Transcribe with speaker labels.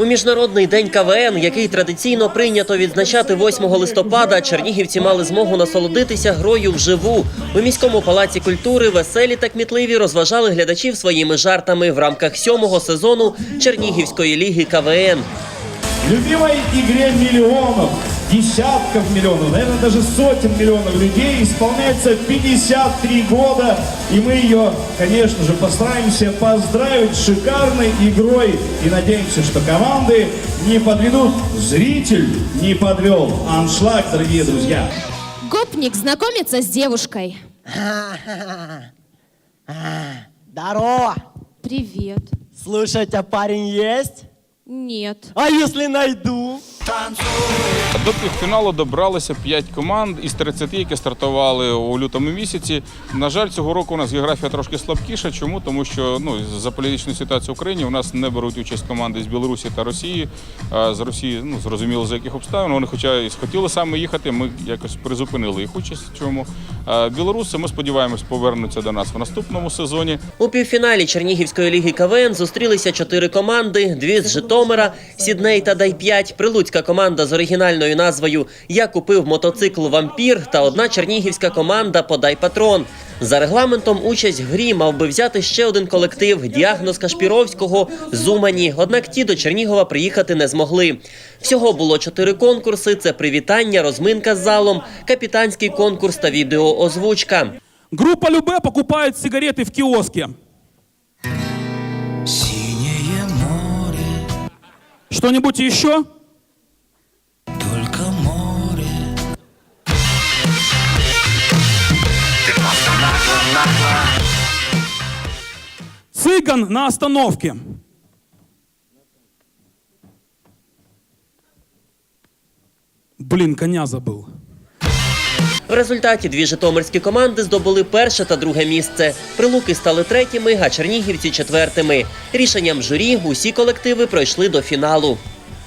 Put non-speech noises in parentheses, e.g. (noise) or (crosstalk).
Speaker 1: У міжнародний день КВН, який традиційно прийнято відзначати 8 листопада, чернігівці мали змогу насолодитися грою вживу. У міському палаці культури веселі та кмітливі розважали глядачів своїми жартами в рамках сьомого сезону Чернігівської ліги КВН.
Speaker 2: Любимої ігрі миллионов, десятков миллионов, наверное, даже сотен миллионов людей исполняется 53 года. И мы ее, конечно же, постараемся поздравить с шикарной игрой. И надеемся, что команды не подведут. Зритель не подвел. Аншлаг, дорогие друзья.
Speaker 3: Гопник знакомится с девушкой. (laughs)
Speaker 4: Здорово!
Speaker 3: Привет.
Speaker 4: Слушай, у тебя парень есть?
Speaker 3: Нет.
Speaker 4: А если найду?
Speaker 5: До півфіналу добралися 5 команд із 30, які стартували у лютому місяці. На жаль, цього року у нас географія трошки слабкіша. Чому? Тому що ну, за політичної ситуації в Україні у нас не беруть участь команди з Білорусі та Росії. А з Росії ну, зрозуміло, за яких обставин. Вони, хоча і хотіли саме їхати, ми якось призупинили їх участь в цьому. А білоруси, ми сподіваємось, повернуться до нас в наступному сезоні.
Speaker 1: У півфіналі Чернігівської ліги КВН зустрілися чотири команди: дві з Житомира, Сідней та Дай-5, прилуцька команда з оригінальною назвою Я купив мотоцикл Вампір та одна чернігівська команда Подай патрон. За регламентом участь в грі мав би взяти ще один колектив діагноз Кашпіровського Зумані. Однак ті до Чернігова приїхати не змогли. Всього було чотири конкурси: це привітання, розминка з залом, капітанський конкурс та відеоозвучка.
Speaker 6: Группа Любе покупает сигареты в
Speaker 7: море,
Speaker 6: Что-нибудь еще? Цыган на остановке. Блін, коня забыл.
Speaker 1: В результаті дві житомирські команди здобули перше та друге місце. Прилуки стали третіми, а чернігівці четвертими. Рішенням журі усі колективи пройшли до фіналу.